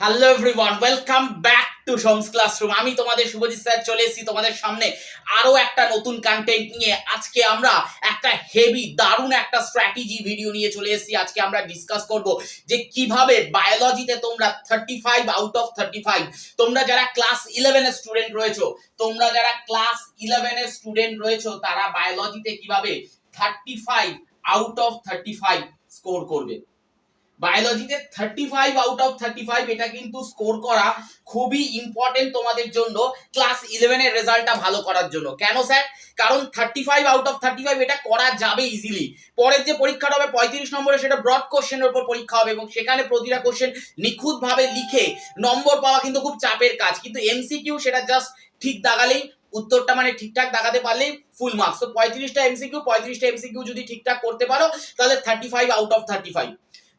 Hello everyone welcome back to Som's classroom আমি তোমাদের Subhajit sir চলে এসেছি তোমাদের সামনে আরও একটা নতুন কন্টেন্ট নিয়ে। আজকে আমরা একটা হেভি দারুণ একটা স্ট্র্যাটেজি ভিডিও নিয়ে চলে এসেছি। আজকে আমরা ডিসকাস করব যে কীভাবে বায়োলজিতে তোমরা thirty five out of thirty five তোমরা যারা ক্লাস ইলেভেনের স্টুডেন্ট রয়েছো, তোমরা যারা ক্লাস ইলেভেনের স্টুডেন্ট রয়েছো, তারা বায়োলজিতে কীভাবে thirty five out of thirty five score করবে। বায়োলজিতে thirty five out of thirty five এটা কিন্তু স্কোর করা খুবই ইম্পর্টেন্ট তোমাদের জন্য ক্লাস ইলেভেনের রেজাল্টটা ভালো করার জন্য। কেন স্যার কারণ thirty five out of thirty five এটা করা যাবে ইজিলি পরের যে পরীক্ষাটা হবে পঁয়ত্রিশ নম্বরে সেটা ব্রড কোশ্চেনের উপর পরীক্ষা হবে এবং সেখানে প্রতিটা কোশ্চেন নিখুঁতভাবে লিখে নম্বর পাওয়া কিন্তু খুব চাপের কাজ। কিন্তু এমসিকিউ সেটা জাস্ট ঠিক দাগালেই, উত্তরটা মানে ঠিকঠাক দাগাতে পারলেই ফুল মার্কস তো পঁয়ত্রিশটা এমসিকিউ পঁয়ত্রিশটা এমসিকিউ যদি ঠিকঠাক করতে পারো, তাহলে thirty five out of thirty five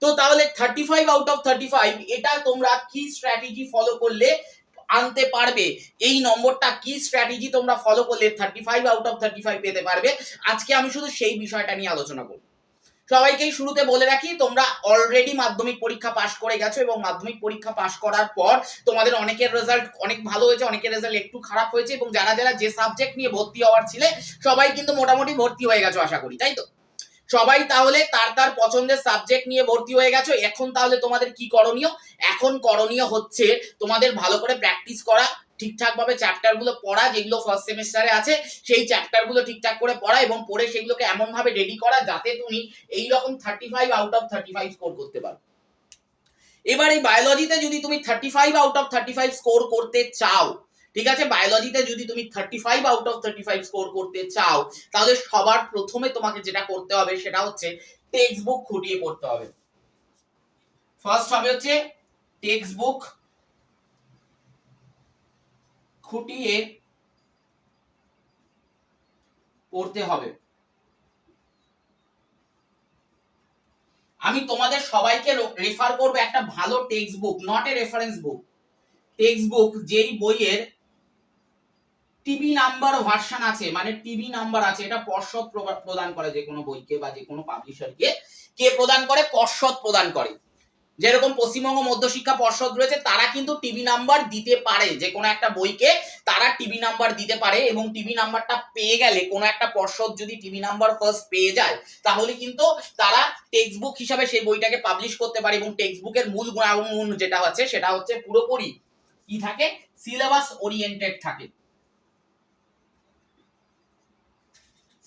তো তাহলে thirty five out of thirty five এটা তোমরা কি স্ট্র্যাটেজি ফলো করলে আনতে পারবে? এই নম্বরটা কি স্ট্র্যাটেজি তোমরা ফলো করলে thirty five out of thirty five পেতে পারবে? আজকে আমি শুধু সেই বিষয়টা নিয়ে আলোচনা করব। সবাইকেই শুরুতে বলে রাখি, তোমরা অলরেডি মাধ্যমিক পরীক্ষা পাশ করে গেছো এবং মাধ্যমিক পরীক্ষা পাশ করার পর তোমাদের অনেকের রেজাল্ট অনেক ভালো হয়েছে, অনেকের রেজাল্ট একটু খারাপ হয়েছে এবং যারা যারা যে সাবজেক্ট নিয়ে ভর্তি হওয়ার ছিলে, সবাই কিন্তু মোটামুটি ভর্তি হয়ে গেছো আশা করি, তাই তো? সবাই তাহলে তার তার পছন্দের সাবজেক্ট নিয়ে ভর্তি হয়ে গেছো, এখন তাহলে তোমাদের কি করণীয়? এখন করণীয় হচ্ছে তোমাদের ভালো করে প্র্যাকটিস করা, ঠিকঠাক ভাবে চ্যাপ্টারগুলো পড়া, যেগুলো ফার্স্ট সেমিস্টারে আছে, সেই চ্যাপ্টারগুলো ঠিকঠাক করে পড়া এবং পড়ে সেগুলোকে এমন ভাবে রেডি করা যাতে তুমি এই রকম thirty five out of thirty five score করতে পারো। এবার এই বায়োলজিতে যদি তুমি thirty five out of thirty five score করতে চাও ঠিক আছে? বায়োলজিতে যদি তুমি thirty five out of thirty five score করতে চাও, তাহলে সবার প্রথমে তোমাকে যেটা করতে হবে সেটা হচ্ছে টেক্সট বুক খুঁটিয়ে পড়তে হবে। ফার্স্ট হবে হচ্ছে টেক্সট বুক খুঁটিয়ে পড়তে হবে। আমি তোমাদের সবাইকে রেফার করব একটা ভালো text book not a reference book text book যেই বইয়ের টিভি নাম্বার ভার্সন আছে মানে টিভি নাম্বার আছে, এটা পর্ষদ প্রদান করে যে কোনো বইকে বা যে কোনো পাবলিশারকে কে। প্রদান করে? পর্ষদ প্রদান করে। যেরকম পশ্চিমবঙ্গ মধ্যশিক্ষা পর্ষদ রয়েছে, তারা কিন্তু টিভি নাম্বার দিতে পারে, যে কোনো একটা বইকে তারা টিভি নাম্বার দিতে পারে এবং টিভি নাম্বারটা পেয়ে গেলে, কোনো একটা পর্ষদ যদি টিভি নাম্বার ফার্স্ট পেয়ে যায়, তাহলে কিন্তু তারা টেক্সট বুক হিসাবে সেই বইটাকে পাবলিশ করতে পারে এবং টেক্সট বুকের মূল গুণ যেটা হচ্ছে, সেটা হচ্ছে পুরোপুরি কি থাকে? সিলেবাস ওরিয়েন্টেড থাকে।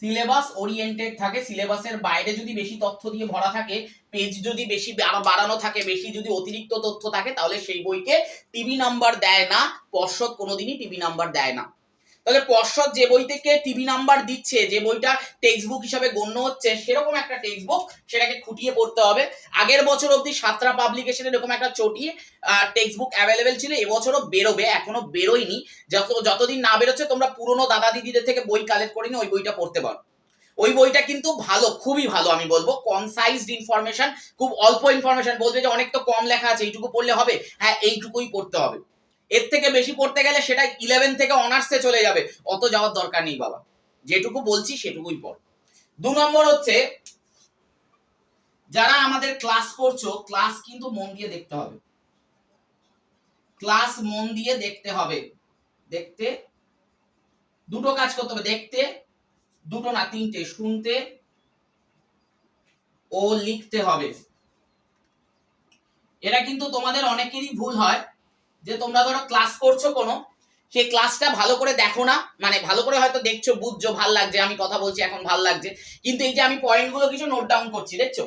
সিলেবাস ওরিয়েন্টেড থাকে, সিলেবাসের বাইরে যদি বেশি তথ্য দিয়ে ভরা থাকে পেজ যদি বেশি বাড়ানো থাকে, বেশি যদি অতিরিক্ত তথ্য থাকে, তাহলে সেই বইকে টিভি নাম্বার দেয় না, পর্ষদ কোনোদিনই টিভি নাম্বার দেয় না। তাহলে পর্ষদ যে বই থেকে টিভি নাম্বার দিচ্ছে, যে বইটা টেক্সট বুক হিসাবে গণ্য হচ্ছে, সেরকম একটা টেক্সট বুক সেটাকে খুঁটিয়ে পড়তে হবে। আগের বছর অবধি সাতরা পাবলিকেশন এরকম একটা চটিয়ে টেক্সট বুক অ্যাভেলেবেল ছিল, এবছরও বেরোবে, এখনও বেরোয়নি। যত, যতদিন না বেরোচ্ছে, তোমরা পুরনো দাদা দিদিদের থেকে বই কালেক্ট করে নিয়ে ওই বইটা পড়তে পারো। ওই বইটা কিন্তু ভালো, খুবই ভালো আমি বলব। কনসাইজড ইনফরমেশন খুব অল্প ইনফরমেশন বলবে যে অনেক তো কম লেখা আছে, এইটুকু পড়লে হবে? হ্যাঁ এইটুকুই পড়তে হবে। এর থেকে বেশি পড়তে গেলে সেটা ইলেভেন থেকে অনার্সে চলে যাবে। অত যাওয়ার দরকার নেই বাবা। যেটুকু বলছি সেটুকুই পড়। দু নম্বর হচ্ছে, যারা আমাদের ক্লাস করছ ক্লাস কিন্তু মন দিয়ে দেখতে হবে। ক্লাস মন দিয়ে দেখতে হবে। দেখতে, দুটো কাজ করতে হবে। দেখতে, দুটো না, তিনটে। শুনতে ও লিখতে হবে। এটা কিন্তু তোমাদের অনেকেরই ভুল হয়। যে তোমরা ধরো ক্লাস করছ কোনো, সেই ক্লাসটা ভালো করে দেখো না মানে ভালো করে হয়তো দেখছ, বুঝছ, ভালো লাগছে, আমি কথা বলছি, এখন ভালো লাগছে। কিন্তু এই যে আমি পয়েন্টগুলো কিছু নোট ডাউন করছি, দেখছ?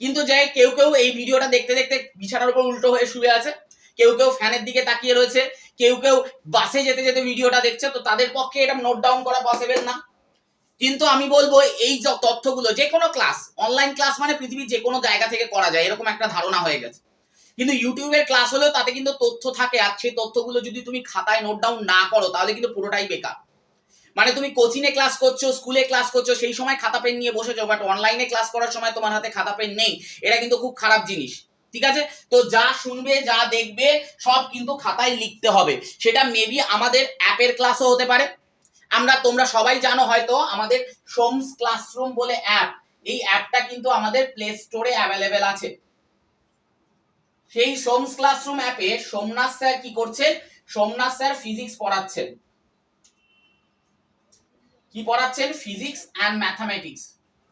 কিন্তু যে কেউ কেউ এই ভিডিওটা দেখতে দেখতে বিছানার উপর উল্টো হয়ে শুয়ে আছে, কেউ কেউ ফ্যানের দিকে তাকিয়ে রয়েছে, কেউ কেউ বাসে যেতে যেতে ভিডিওটা দেখছে, তো তাদের পক্ষে এটা নোট ডাউন করা পসিবল না। কিন্তু আমি বলব, এই তথ্যগুলো যে কোনো ক্লাস অনলাইন ক্লাস মানে পৃথিবীর যে কোনো জায়গা থেকে করা যায়, এরকম একটা ধারণা হয়ে গেছে। কিন্তু ইউটিউবের ক্লাস হলেও তাতে কিন্তু তথ্য থাকে আর সেই তথ্যগুলো যদি তুমি খাতায় নোট ডাউন না করো, তাহলে কিন্তু পুরোটাই বেকার। মানে তুমি কোচিংয়ে ক্লাস করছ স্কুলে ক্লাস করছ, সেই সময় খাতা পেন নিয়ে বসেছো বাট অনলাইনে ক্লাস করার সময় তোমার হাতে খাতা পেন নেই এটা কিন্তু খুব খারাপ জিনিস, ঠিক আছে? তো যা শুনবে, যা দেখবে, সব কিন্তু খাতায় লিখতে হবে। সেটা মেবি আমাদের অ্যাপের ক্লাসও হতে পারে। আমরা, তোমরা সবাই জানো হয়তো, আমাদের সোমস ক্লাসরুম বলে অ্যাপ এই অ্যাপটা কিন্তু আমাদের প্লে স্টোরে অ্যাভেলেবেল আছে। সেই সোমস ক্লাসরুম অ্যাপে সোমনাথ স্যার কি করছেন? সোমনাথ স্যার ফিজিক্স পড়াচ্ছেন। কি পড়াচ্ছেন? ফিজিক্স অ্যান্ড ম্যাথামেটিক্স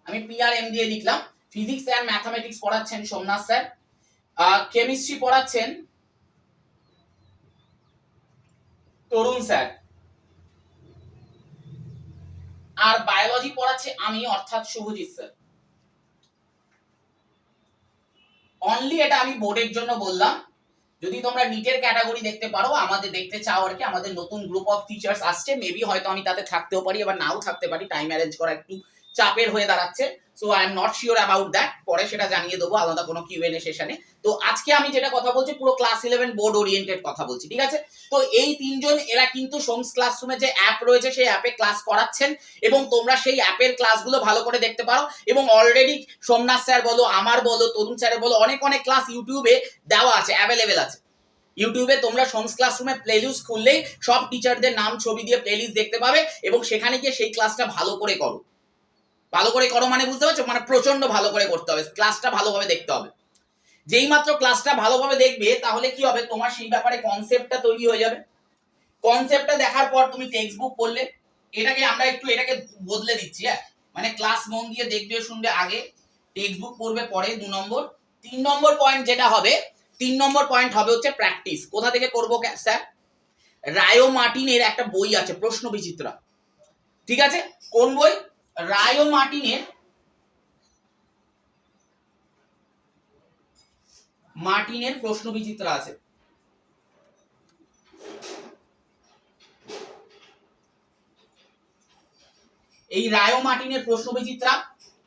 আমি পিআর এম দিয়ে লিখলাম। ফিজিক্স অ্যান্ড ম্যাথামেটিক্স পড়াচ্ছেন সোমনাথ স্যার। কেমিস্ট্রি পড়াচ্ছেন তরুণ স্যার। আর বায়োলজি পড়াচ্ছে আমি, অর্থাৎ শুভজিৎ স্যার। অনলি এটা আমি বোর্ডের জন্য বললাম। যদি তোমরা নিটের ক্যাটাগরি দেখতে পারো, আমাদের দেখতে চাও আর কি, আমাদের নতুন গ্রুপ অফ টিচার্স আসছে। মেবি হয়তো আমি তাতে থাকতেও পারি, আবার নাও থাকতে পারি। টাইম অ্যারেঞ্জ করা একটু চাপের হয়ে দাঁড়াচ্ছে। So I am not sure about that পরে সেটা জানিয়ে দেবো, আলাদা কোনো কিউ এন এ সেশনে তো আজকে আমি যেটা কথা বলছি, পুরো ক্লাস ইলেভেন বোর্ড ওরিয়েন্টেড কথা বলছি, ঠিক আছে? তো এই তিনজন, এরা কিন্তু সোমস ক্লাসরুমে যে অ্যাপ রয়েছে, সেই অ্যাপে ক্লাস করাচ্ছেন এবং তোমরা সেই অ্যাপের ক্লাসগুলো ভালো করে দেখতে পারো এবং অলরেডি সোমনাথ স্যার বলো, আমার বলো, তরুণ স্যারের বলো, অনেক অনেক ক্লাস ইউটিউবে দেওয়া আছে অ্যাভেলেবেল আছে। ইউটিউবে তোমরা সোমস ক্লাসরুমে প্লেলিস্ট খুললেই সব টিচারদের নাম, ছবি দিয়ে প্লেলিস্ট দেখতে পাবে এবং সেখানে গিয়ে সেই ক্লাসটা ভালো করে করো। ভালো করে করো মানে বুঝতে পারছ? মানে প্রচণ্ড ভালো করে করতে হবে। ক্লাসটা ভালোভাবে দেখতে হবে। যেই মাত্র ক্লাসটা ভালোভাবে দেখবে, তাহলে কি হবে? তোমার সেই ব্যাপারে কনসেপ্টটা তৈরি হয়ে যাবে। কনসেপ্টটা দেখার পর তুমি টেক্সট বুক পড়লে, এটাকে আমরা একটু এটাকে বদলে দিচ্ছি হ্যাঁ? মানে ক্লাস মন দিয়ে দেখবে, শুনবে আগে টেক্সট বুক পড়বে পরে দু নম্বর। তিন নম্বর পয়েন্ট যেটা হবে, তিন নম্বর পয়েন্ট হবে হচ্ছে প্র্যাকটিস কোথা থেকে করব স্যার? রায়ো মার্টিনের একটা বই আছে প্রশ্ন বিচিত্রা ঠিক আছে? কোন বই? রায়ো মার্টিনের মার্টিনের প্রশ্ন বিচিত্রা আছে। এই রায়ো মার্টিনের প্রশ্ন বিচিত্রা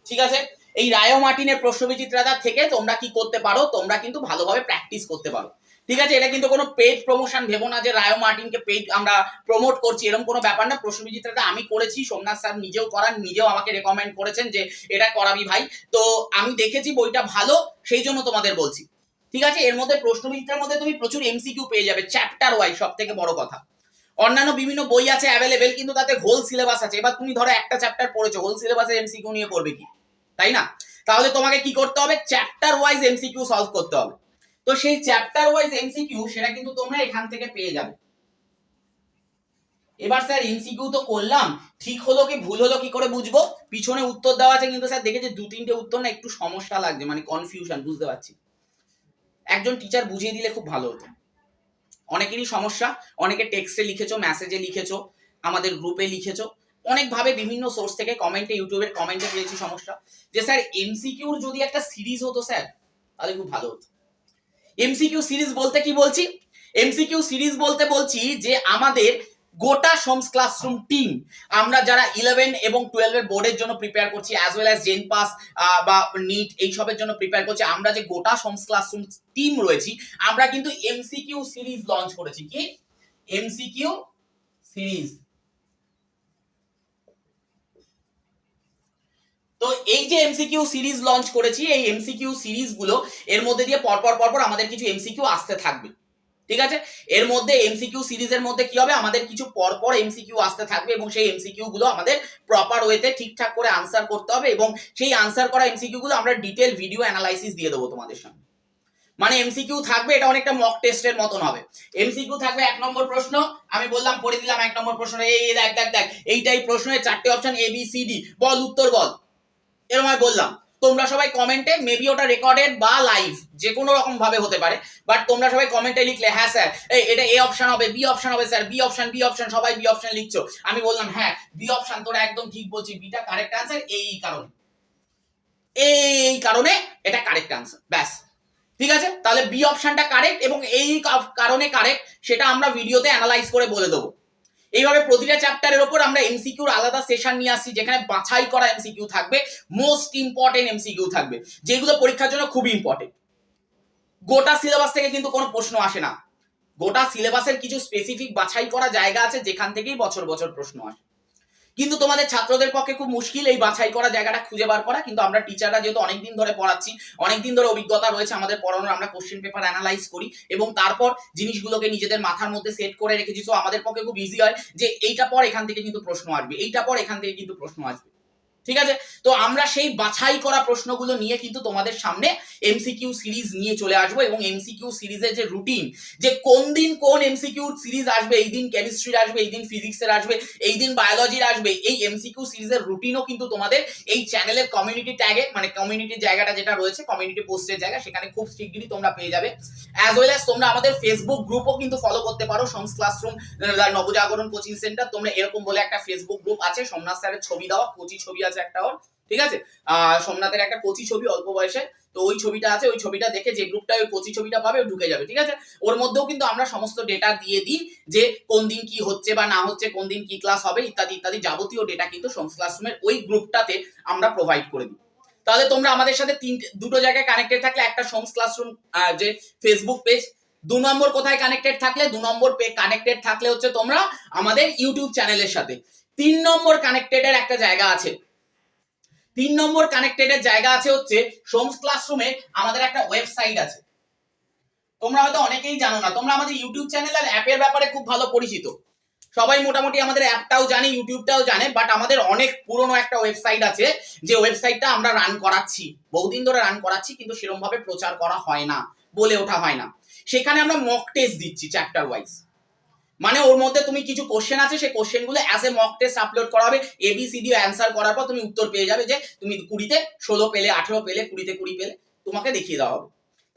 ঠিক আছে? এই রায়ো মার্টিনের প্রশ্ন বিচিত্রাটা থেকে তোমরা কি করতে পারো? তোমরা কিন্তু ভালোভাবে প্র্যাকটিস করতে পারো। ঠিক আছে, এটা কিন্তু কোনো পেড প্রমোশন ভেবো না যে রায়ো মার্টিনকে পেড আমরা প্রমোট করছি, এরকম কোনো ব্যাপার না। প্রশ্ন বিচিত্রাটা আমি করেছি, সোমনাথ স্যার নিজেও করান, নিজেও আমাকে রেকমেন্ড করেছেন যে এটা করাবি ভাই। তো আমি দেখেছি বইটা ভালো, সেই জন্য তোমাদের বলছি। ঠিক আছে, এর মধ্যে প্রশ্নবিচিত্রার মধ্যে তুমি প্রচুর এমসিকিউ পেয়ে যাবে চ্যাপ্টার ওয়াইজ সব থেকে বড় কথা। অন্যান্য বিভিন্ন বই আছে অ্যাভেলেবেল কিন্তু তাতে হোল সিলেবাস আছে। এবার তুমি ধরো একটা চ্যাপ্টার পড়েছো হোল সিলেবাসের এমসিকিউ নিয়ে পড়বে কি? তাই না? তাহলে তোমাকে কি করতে হবে? চ্যাপ্টার ওয়াইজ এমসিকিউ সলভ করতে হবে। তো সেই চ্যাপ্টার ওয়াইজ এমসিকিউ সেটা কিন্তু তোমরা এখান থেকে পেয়ে যাবে। এবার স্যার এমসিকিউ তো করলাম, ঠিক হলো কি ভুল হলো কি করে বুঝব? পিছনে উত্তর দেওয়া আছে কিন্তু স্যার দেখেছি দু তিনটে উত্তর না একটু সমস্যা লাগছে মানে কনফিউশন বুঝতে পারছি। একজন টিচার বুঝিয়ে দিলে খুব ভালো হতো। অনেকেরই সমস্যা, অনেকে টেক্সটে লিখেছো মেসেজে লিখেছো, আমাদের গ্রুপে লিখেছো। অনেকভাবে বিভিন্ন সোর্স থেকে কমেন্টে ইউটিউবের কমেন্টে পেয়েছি সমস্যা। যে স্যার এমসিকিউর যদি একটা সিরিজ হতো স্যার তাহলে খুব ভালো হতো। এমসিকিউ সিরিজ বলতে কি বলছি? এমসিকিউ সিরিজ বলতে বলছি যে আমাদের গোটা সোমস ক্লাসরুম টিম আমরা যারা ইলেভেন এবং টুয়েলভের বোর্ডের জন্য প্রিপেয়ার করছি অ্যাজ ওয়েল অ্যাজ জেন পাস বা নিট এইসবের জন্য প্রিপেয়ার করছি, আমরা যে গোটা সোমস ক্লাসরুম টিম রয়েছি, আমরা কিন্তু এমসিকিউ সিরিজ লঞ্চ করেছি। কি? এমসিকিউ সিরিজ তো এই যে এমসিকিউ সিরিজ লঞ্চ করেছি, এই এমসিকিউ সিরিজগুলো এর মধ্যে দিয়ে পরপর পরপর আমাদের কিছু এমসিকিউ আসতে থাকবে। ঠিক আছে? এর মধ্যে এমসিকিউ সিরিজের মধ্যে কি হবে? আমাদের কিছু পরপর এমসিকিউ আসতে থাকবে এবং সেই এমসিকিউ গুলো আমাদের প্রপার ওয়েতে ঠিকঠাক করে আনসার করতে হবে এবং সেই আনসার করা এমসিকিউ গুলো আমরা ডিটেল ভিডিও অ্যানালাইসিস দিয়ে দেবো তোমাদের সামনে। মানে এমসিকিউ থাকবে, এটা অনেকটা মক টেস্টের মতন হবে। এমসিকিউ থাকবে এক নম্বর প্রশ্ন, আমি বললাম, পড়ে দিলাম এক নম্বর প্রশ্ন। এই দেখ দেখ দেখ, এইটাই প্রশ্নের চারটে option A B C D বল, উত্তর বল। এরকম আমি বললাম। তোমরা সবাই কমেন্টে মেবি ওটা রেকর্ডেড বা লাইভ যে কোনো রকম ভাবে হতে পারে। বাট তোমরা সবাই কমেন্টে লিখলে হ্যাঁ স্যার এই এটা এ অপশন হবে বি অপশন হবে sir B option B option সবাই বি অপশন লিখছো। আমি বললাম হ্যাঁ বি অপশন তোরা একদম ঠিক বলছি বিটা কারেক্ট আনসার এই কারণে। এই কারণে এটা কারেক্ট আনসার ব্যাস। ঠিক আছে? তাহলে বি অপশনটা কারেক্ট এবং এই কারণে কারেক্ট সেটা আমরা ভিডিওতে অ্যানালাইজ করে বলে দেবো। এইভাবে প্রতিটা চ্যাপ্টারের ওপর আমরা এমসিকিউর আলাদা সেশন নিয়ে আসছি, যেখানে বাছাই করা এমসিকিউ থাকবে মোস্ট ইম্পর্টেন্ট এমসিকিউ থাকবে, যেগুলো পরীক্ষার জন্য খুবই ইম্পর্টেন্ট গোটা সিলেবাস থেকে কিন্তু কোনো প্রশ্ন আসে না। গোটা সিলেবাসের কিছু স্পেসিফিক বাছাই করা জায়গা আছে, যেখান থেকেই বছর বছর প্রশ্ন আসে। কিন্তু তোমাদের ছাত্রদের পক্ষে খুব মুশকিল এই বাছাই করা জায়গাটা খুঁজে বার করা। কিন্তু আমরা টিচাররা যেহেতু অনেকদিন ধরে পড়াচ্ছি, অনেকদিন ধরে অভিজ্ঞতা রয়েছে আমাদের পড়ানোর, আমরা কোশ্চেন পেপার অ্যানালাইজ করি এবং তারপর জিনিসগুলোকে নিজেদের মাথার মধ্যে সেট করে রেখেছি। তো আমাদের পক্ষে খুব ইজি হয় যে এইটা পর এখান থেকে কিন্তু প্রশ্ন আসবে, এইটা পর এখান থেকে কিন্তু প্রশ্ন আসবে। ঠিক আছে? তো আমরা সেই বাছাই করা প্রশ্নগুলো নিয়ে কিন্তু তোমাদের সামনে এমসিকিউ সিরিজ নিয়ে চলে আসব এবং এমসিকিউ সিরিজের যে রুটিন যে কোন দিন কোন এমসিকিউ সিরিজ আসবে, এই দিন কেমিস্ট্রির আসবে, এই দিন ফিজিক্সের আসবে, এই দিন বায়োলজির আসবে, এই এমসিকিউ সিরিজের রুটিনও কিন্তু তোমাদের এই চ্যানেলের কমিউনিটি ট্যাগে মানে কমিউনিটির জায়গাটা যেটা রয়েছে কমিউনিটি পোস্টের জায়গা, সেখানে খুব শিগগিরই তোমরা পেয়ে যাবে। অ্যাজ ওয়েল অ্যাজ তোমরা আমাদের ফেসবুক গ্রুপও কিন্তু ফলো করতে পারো Som's classroom Nabajagaran coaching centre তোমরা এরকম বলে একটা ফেসবুক গ্রুপ আছে, সোমনাথ স্যারের ছবি দেওয়া কোচি ছবি আছে। একটা ওর, ঠিক আছে? আহ সোমনাথের একটা কোচি ছবি অল্প বয়সে, তো ওই ছবিটা আছে, ওই ছবিটা দেখে যে গ্রুপটা ওই কোচি ছবিটা পাবে ঢুকে যাবে, ঠিক আছে? ওর মধ্যেও কিন্তু আমরা সমস্ত ডেটা দিয়ে দিই যে কোন দিন কি হচ্ছে বা না হচ্ছে, কোন দিন কি ক্লাস হবে, ইত্যাদি ইত্যাদি যাবতীয় ডেটা কিন্তু সোমস ক্লাসরুমের ওই গ্রুপটাতে আমরা প্রোভাইড করে দিই। তাহলে তোমরা আমাদের সাথে তিনটে দুটো জায়গায় কানেক্টেড থাকলে, একটা সোমস ক্লাসরুম যে ফেসবুক পেজ দু নম্বর কোথায় কানেক্টেড থাকলে, দু নম্বর পে কানেক্টেড থাকলে হচ্ছে তোমরা আমাদের ইউটিউব চ্যানেলের সাথে। তিন নম্বর কানেক্টেড এর একটা জায়গা আছে তিন নম্বর কানেক্টেড এর জায়গা আছে হচ্ছে সোমস ক্লাসরুমে আমাদের একটা ওয়েবসাইট আছে। তোমরা হয়তো অনেকেই জানো না, তোমরা আমাদের ইউটিউব চ্যানেল আর অ্যাপের ব্যাপারে খুব ভালো পরিচিত। সবাই মোটামুটি আমাদের অ্যাপটাও জানে ইউটিউবটাও জানে বাট আমাদের অনেক পুরনো একটা ওয়েবসাইট আছে, যে ওয়েবসাইটটা আমরা রান করাচ্ছি। বহুদিন ধরে রান করাচ্ছি, কিন্তু সেরকম ভাবে প্রচার করা হয় না, বলে ওঠা হয় না। সেখানে আমরা মক টেস্ট দিচ্ছি চ্যাপ্টার ওয়াইজ মানে ওর মধ্যে তুমি কিছু কোশ্চেন আছে, সেই কোশ্চেনগুলো as a mock test upload করা হবে এবিসিডি অ্যান্সার করার পর তুমি উত্তর পেয়ে যাবে যে তুমি কুড়িতে ষোলো পেলে, আঠেরো পেলে, কুড়িতে কুড়ি পেলে, তোমাকে দেখিয়ে দেওয়া হবে।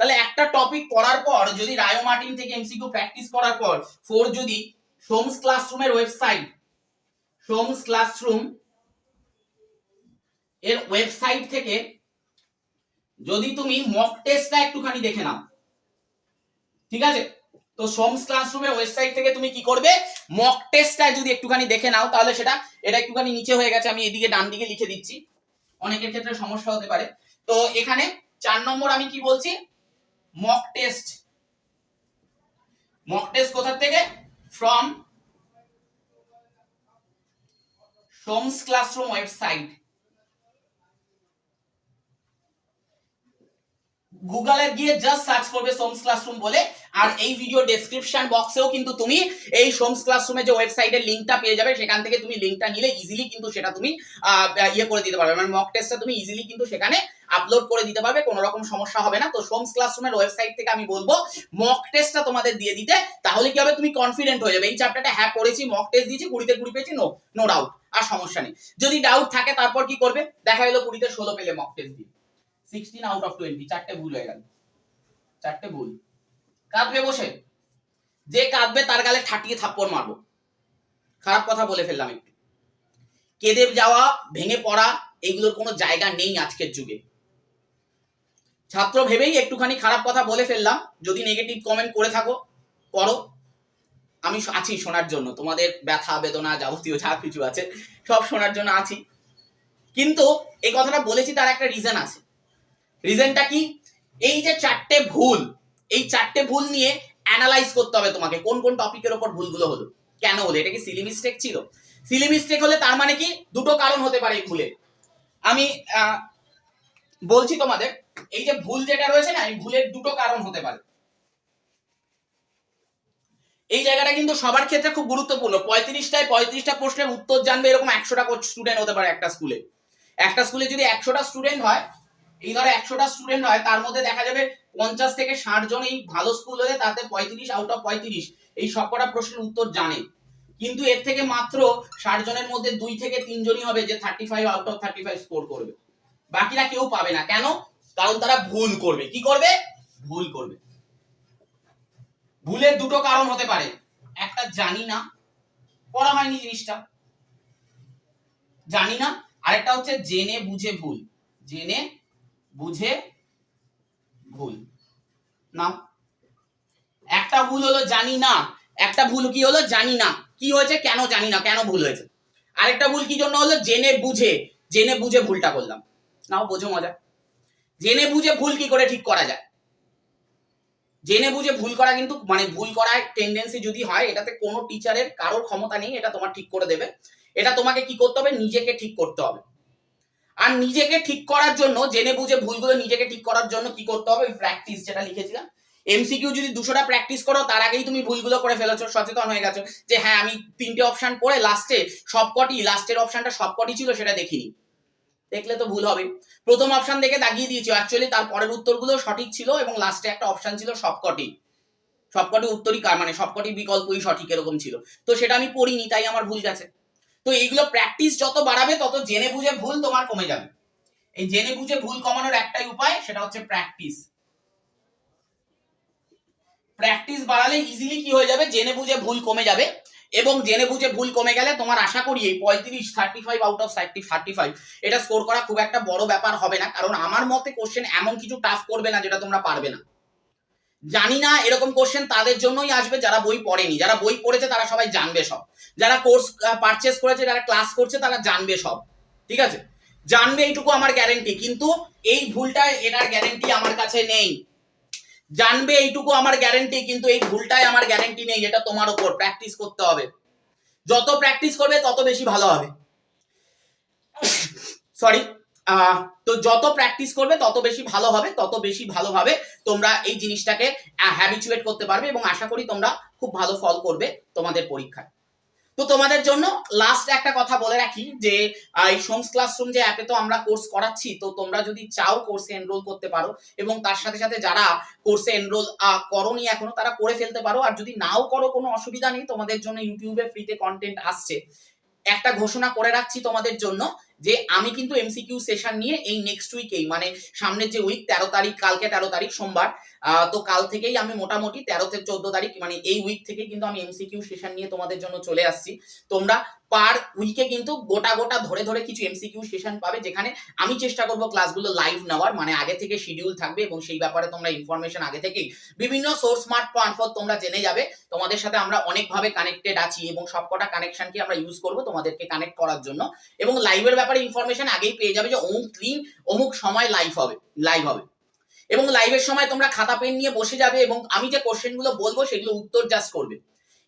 তাহলে একটা টপিক করার পর, যদি রায়ো মার্টিন থেকে এমসিকিউ প্র্যাকটিস করার পর ফোর যদি সোমস ক্লাসরুমের ওয়েবসাইট সোমস ক্লাসরুম এর ওয়েবসাইট থেকে যদি তুমি মক টেস্টটা একটুখানি দেখে নাও। ঠিক আছে? তো সোমস ক্লাসরুমের ওয়েবসাইট থেকে তুমি কি করবে? মক টেস্টটা যদি একটুখানি দেখে নাও, তাহলে সেটা, এটা একটুখানি নিচে হয়ে গেছে, আমি এদিকে ডান দিকে লিখে দিচ্ছি। অনেকের ক্ষেত্রে সমস্যা হতে পারে। তো এখানে চার নম্বর আমি কি বলছি? মক টেস্ট মক টেস্ট কোথা থেকে? From Som's classroom website. গুগলে গিয়ে জাস্ট সার্চ করবে সোমস ক্লাসরুম বলে, আর এই ভিডিও ডেসক্রিপশন বক্সেও কিন্তু তুমি এই সোমস ক্লাসরুমের যে ওয়েবসাইটের লিঙ্কটা পেয়ে যাবে, সেখান থেকে তুমি লিঙ্কটা নিলে ইজিলি কিন্তু সেটা তুমি ইয়ে করে দিতে পারবে। মানে মক টেস্টটা তুমি ইজিলি কিন্তু সেখানে আপলোড করে দিতে পারবে, কোনো রকম সমস্যা হবে না। তো সোমস ক্লাসরুমের ওয়েবসাইট থেকে আমি বলব মক টেস্টটা তোমাদের দিয়ে দিতে, তাহলে কি হবে? তুমি কনফিডেন্ট হয়ে যাবে। এই চ্যাপ্টারটা হ্যাঁ পড়েছি মক টেস্ট দিয়েছি, কুড়িতে কুড়ি পেয়েছি নো নো ডাউট আর সমস্যা নেই। যদি ডাউট থাকে, তারপর কি করবে? দেখা গেলো কুড়িতে ষোলো পেলে মক টেস্ট দিয়ে। সিক্সটিন আউট অফ টোয়েন্টি চারটে ভুল হয়ে গেল। চারটে ভুল। কাঁদবে বসে। যে কাঁদবে তার গালে ঠাটিয়ে থাপ্পড় মারবো। খারাপ কথা বলে ফেললাম একটু। কেঁদে যাওয়া, ভেঙে পড়া এইগুলোর কোনো জায়গা নেই আজকের যুগে। ছাত্র ভেবেই একটুখানি খারাপ কথা বলে ফেললাম। যদি নেগেটিভ কমেন্ট করে থাকো করো আমি আছি শোনার জন্য। তোমাদের ব্যথা, বেদনা যাবতীয় যা কিছু আছে, সব শোনার জন্য আছি। কিন্তু এই কথাটা বলেছি, তার একটা রিজন আছে। রিজনটা কি? এই যে চারটে ভুল, এই চারটে ভুল নিয়ে অ্যানালাইজ করতে হবে তোমাকে, কোন কোন টপিকের ওপর ভুলগুলো হলো। কেন হলো? এটা কি সিলি মিস্টেক ছিল? সিলি মিস্টেক হলে তার মানে কি? দুটো কারণ হতে পারে ভুলের আমি বলছি তোমাদের, এই যে ভুল যেটা রয়েছে না, এই ভুলের দুটো কারণ হতে পারে। এই জায়গাটা কিন্তু সবার ক্ষেত্রে খুব গুরুত্বপূর্ণ। পঁয়ত্রিশটায় পঁয়ত্রিশটা প্রশ্নের উত্তর জানবে এরকম একশোটা স্টুডেন্ট হতে পারে একটা স্কুলে একটা স্কুলে যদি একশোটা স্টুডেন্ট হয় এই ধরো একশোটা স্টুডেন্ট হয়, তার মধ্যে দেখা যাবে পঞ্চাশ থেকে ষাট জন এই ভালো স্কুল হলে তাতে পঁয়ত্রিশ আউট অফ পঁয়ত্রিশ। এই সবকটা প্রশ্নের উত্তর জানে। কিন্তু এর থেকে মাত্র ষাট জনের মধ্যে দুই থেকে তিনজনই হবে যে thirty five out of thirty five score করবে। বাকিরা কেউ পাবে না। কেন? কারণ তারা ভুল করবে। কি করবে? ভুল করবে। ভুলের দুটো কারণ হতে পারে। একটা, জানি না। পড়া হয়নি জিনিসটা। জানি না। আরেকটা হচ্ছে জেনে বুঝে ভুল। জেনে বুঝে ভুল। নাও। একটা ভুল হলো জানি না। একটা ভুল কি হলো জানি না। কি হয়েছে কেন জানি না, কেন ভুল হয়েছে? আরেকটা ভুল কি জন্য হলো? জেনে বুঝে জেনে বুঝে ভুলটা করলাম। নাও, বোঝো মজা। জেনে বুঝে ভুল কি করে ঠিক করা যায়? জেনে বুঝে ভুল করা কিন্তু মানে ভুল করার টেন্ডেন্সি যদি হয়, এটাতে কোনো টিচারের কারোর ক্ষমতা নেই, এটা তোমার ঠিক করে দেবে। এটা তোমাকে কি করতে হবে? নিজেকে ঠিক করতে হবে। আর নিজেকে ঠিক করার জন্য, জেনে বুঝে ভুলগুলো নিজেকে ঠিক করার জন্য কি করতে হবে? প্র্যাকটিস যেটা লিখেছিলাম। এমসিকিউ যদি দুশোটা প্র্যাকটিস করো, তার আগেই তুমি ভুলগুলো করে ফেলেছো, সচেতন হয়ে গেছো যে হ্যাঁ আমি তিনটে অপশন পড়ে লাস্টে সবকটি লাস্টের অপশনটা সবকটি ছিল, সেটা দেখিনি। দেখলে তো ভুল হবে। প্রথম অপশন দেখে দাগিয়ে দিয়েছি অ্যাকচুয়ালি তার পরের উত্তরগুলো সঠিক ছিল এবং লাস্টে একটা অপশন ছিল সবকটি। সবকটি উত্তরই কার মানে সবকটি বিকল্পই সঠিক এরকম ছিল। তো সেটা আমি পড়িনি, তাই আমার ভুল গেছে। তো এইগুলো প্র্যাকটিস যত বাড়াবে, তত জেনে বুঝে ভুল তোমার কমে যাবে। এই জেনে বুঝে ভুল কমানোর একটাই উপায়, সেটা হচ্ছে প্র্যাকটিস প্র্যাকটিস বাড়ালে ইজিলি কি হয়ে যাবে? জেনে বুঝে ভুল কমে যাবে এবং জেনে বুঝে ভুল কমে গেলে তোমার আশা করি এই পঁয়ত্রিশ thirty five out of thirty thirty five এটা স্কোর করা খুব একটা বড় ব্যাপার হবে না, কারণ আমার মতে কোশ্চেন এমন কিছু টাফ করবে না যেটা তোমরা পারবে না। জানি না এরকম কোশ্চেন তাদের জন্যই আসবে, যারা বই পড়েনি। যারা বই পড়েছে তারা সবাই জানবে সব। যারা কোর্স পারচেস করেছে, যারা ক্লাস করছে তারা জানবে সব। ঠিক আছে? জানবে এইটুকু আমার গ্যারেন্টি কিন্তু এই ভুলটা এটার গ্যারেন্টি আমার কাছে নেই। জানবে এইটুকু আমার গ্যারেন্টি কিন্তু এই ভুলটাই আমার গ্যারেন্টি নেই এটা তোমার উপর। প্র্যাকটিস করতে হবে। যত প্র্যাকটিস করবে, তত বেশি ভালো হবে। সরি তো যত প্র্যাকটিস করবে, তত বেশি ভালো হবে, তত বেশি ভালোভাবে তোমরা এই জিনিসটাকে হ্যাবিচুয়েট করতে পারবে এবং আশা করি তোমরা খুব ভালো ফল করবে তোমাদের পরীক্ষায়। তো তোমাদের জন্য লাস্ট একটা কথা বলে রাখি যে এই সোমস ক্লাসরুম যে অ্যাপে তো আমরা কোর্স করাচ্ছি, তো তোমরা যদি চাও কোর্সে এনরোল করতে পারো এবং তার সাথে সাথে যারা কোর্সে এনরোল করনি এখনও, তারা করে ফেলতে পারো। আর যদি নাও করো, কোনো অসুবিধা নেই, তোমাদের জন্য ইউটিউবে ফ্রিতে কন্টেন্ট আসছে। একটা ঘোষণা করে রাখছি তোমাদের জন্য যে আমি কিন্তু এমসিকিউ সেশন নিয়ে এই নেক্সট উইকেই মানে সামনের যে উইক তেরো তারিখ, কালকে তেরো তারিখ সোমবার তো কাল থেকেই আমি মোটামুটি তেরো থেকে চোদ্দ তারিখ মানে এই উইক থেকে কিন্তু আমি এমসিকিউ সেশন নিয়ে তোমাদের জন্য চলে আসছি। তোমরা পার উইকে কিন্তু গোটা গোটা ধরে ধরে কিছু এমসিকিউ সেশন পাবে, যেখানে আমি চেষ্টা করব ক্লাসগুলো লাইভ নেওয়ার মানে আগে থেকে শিডিউল থাকবে এবং সেই ব্যাপারে তোমরা ইনফরমেশন আগে থেকেই বিভিন্ন সোর্স স্মার্ট মারফত তোমরা জেনে যাবে। তোমাদের সাথে আমরা অনেকভাবে কানেক্টেড আছি এবং সবকটা কানেকশনকে আমরা ইউজ করব তোমাদেরকে কানেক্ট করার জন্য। এবং লাইভের ব্যাপারে ইনফরমেশন আগেই পেয়ে যাবে যে অমুক দিন, অমুক সময় লাইভ হবে লাইভ হবে। এবং লাইভের সময় তোমরা খাতা পেন নিয়ে বসে যাবে এবং আমি যে কোশ্চেনগুলো বলব সেগুলো উত্তর জাস্ট করবে।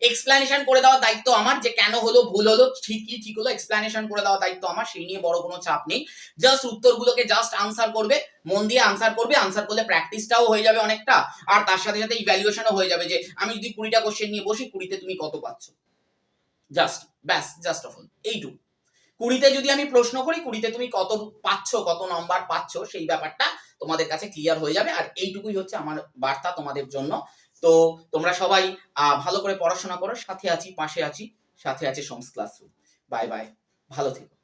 এক্সপ্লানেশন করে দেওয়ার দায়িত্ব আমার যে কেন হলো, ভুল হলো, ঠিক কি ঠিক হলো এক্সপ্লানেশন করে দেওয়ার দায়িত্ব আমার, সেই নিয়ে বড় কোনো চাপ নেই। জাস্ট উত্তরগুলোকে জাস্ট আনসার করবে, মন দিয়ে আনসার করবে আনসার করলে প্র্যাকটিসটাও হয়ে যাবে অনেকটা। আর তার সাথে সাথে ইভ্যালুয়েশনও হয়ে যাবে যে, আমি যদি কুড়িটা কোশ্চেন নিয়ে বসি, কুড়িতে তুমি কত পাচ্ছ? জাস্ট ব্যাস জাস্ট অফ এইটুকু। কুড়িতে যদি আমি প্রশ্ন করি, কুড়িতে তুমি কত পাচ্ছ, কত নাম্বার পাচ্ছ, সেই ব্যাপারটা তোমাদের কাছে ক্লিয়ার হয়ে যাবে আর এইটুকুই হচ্ছে আমার বার্তা তোমাদের জন্য। তো তোমরা সবাই ভালো করে পড়াশোনা করো, সাথে আছি, পাশে আছি, সাথে আছে সোমস ক্লাসরুম বাই বাই ভালো থেকো।